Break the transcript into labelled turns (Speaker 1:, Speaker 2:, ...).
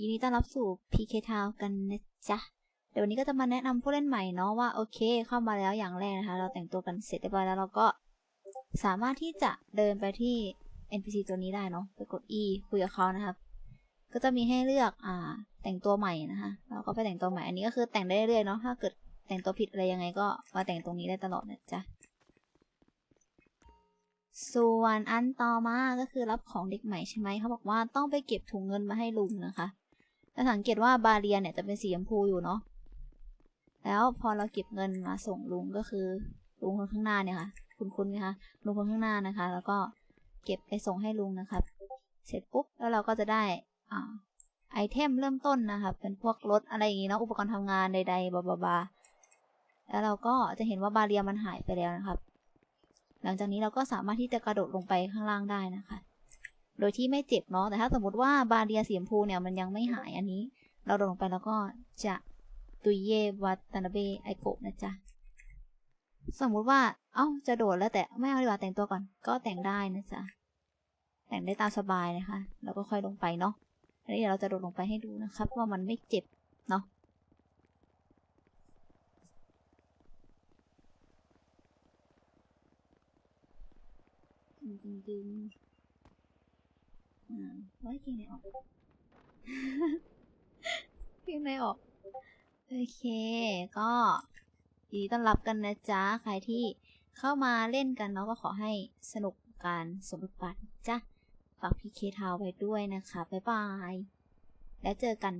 Speaker 1: ยินดีต้อนรับสู่ PK Town กันนะจ๊ะ เดี๋ยววันนี้ก็จะมาแนะนำผู้เล่นใหม่เนาะว่าโอเค เข้ามาแล้วอย่างแรกนะคะ เราแต่งตัวกันเสร็จเรียบร้อยแล้วเราก็สามารถที่จะเดินไปที่ NPC ตัวนี้ได้เนาะไปกด E คุยกับเขานะครับ ก็จะมีให้เลือกอ่าแต่งตัวใหม่นะคะ เราก็ไปแต่งตัวใหม่อันนี้ก็คือแต่งได้เรื่อยๆเนาะถ้าเกิดแต่งตัวผิดอะไรยังไงก็มาแต่งตรงนี้ได้ตลอดนะจ๊ะส่วนอันต่อมาก็คือรับของเด็กใหม่ใช่ไหมเขาบอกว่าต้องไปเก็บถุงเงินมาให้ลุงนะคะ จะสังเกตว่าบาเรียเนี่ยจะเป็นสีชมพูอยู่เนาะ แล้วพอเราเก็บเงินมาส่งลุงก็คือลุงคนข้างหน้าเนี่ยค่ะ คุณคุณไหมคะลุงคนข้างหน้านะคะ แล้วก็เก็บไปส่งให้ลุงนะครับ เสร็จปุ๊บแล้วเราก็จะได้อ่าไอเทมเริ่มต้นนะคะเป็นพวกรถอะไรอย่างงี้เนาะอุปกรณ์ทำงานใดๆบาบาบาแล้วเราก็จะเห็นว่าบาเรียมันหายไปแล้วนะครับ หลังจากนี้เราก็สามารถที่จะกระโดดลงไปข้างล่างได้นะคะ โดยที่ไม่เจ็บเนาะแต่ถ้าสมมติว่าบาเรียสีชมพูเนี่ยมันยังไม่หายอันนี้ เราโดดลงไปแล้วก็จะตุยเยวัตนาเบไอโกะนะจ๊ะสมมุติว่า เอ้า จะโดดแล้วแต่ไม่เอาดีกว่าแต่งตัวก่อน ก็แต่งได้นะจ๊ะ แต่งได้ตามสบายนะคะ แล้วก็ค่อยลงไปเนาะ อันนี้เดี๋ยวเราจะโดดลงไปให้ดูนะครับ ว่ามันไม่เจ็บเนาะดึงดึงดึง อ่าไว้เกงในออกเกงในออก โอเค ก็ยินดีต้อนรับกันนะจ๊ะ ใครที่เข้ามาเล่นกันเนาะก็ขอให้สนุกการสมบัติจ้ะฝากพีเคทาวไว้ด้วยนะคะ บ๊ายบาย แล้วเจอกัน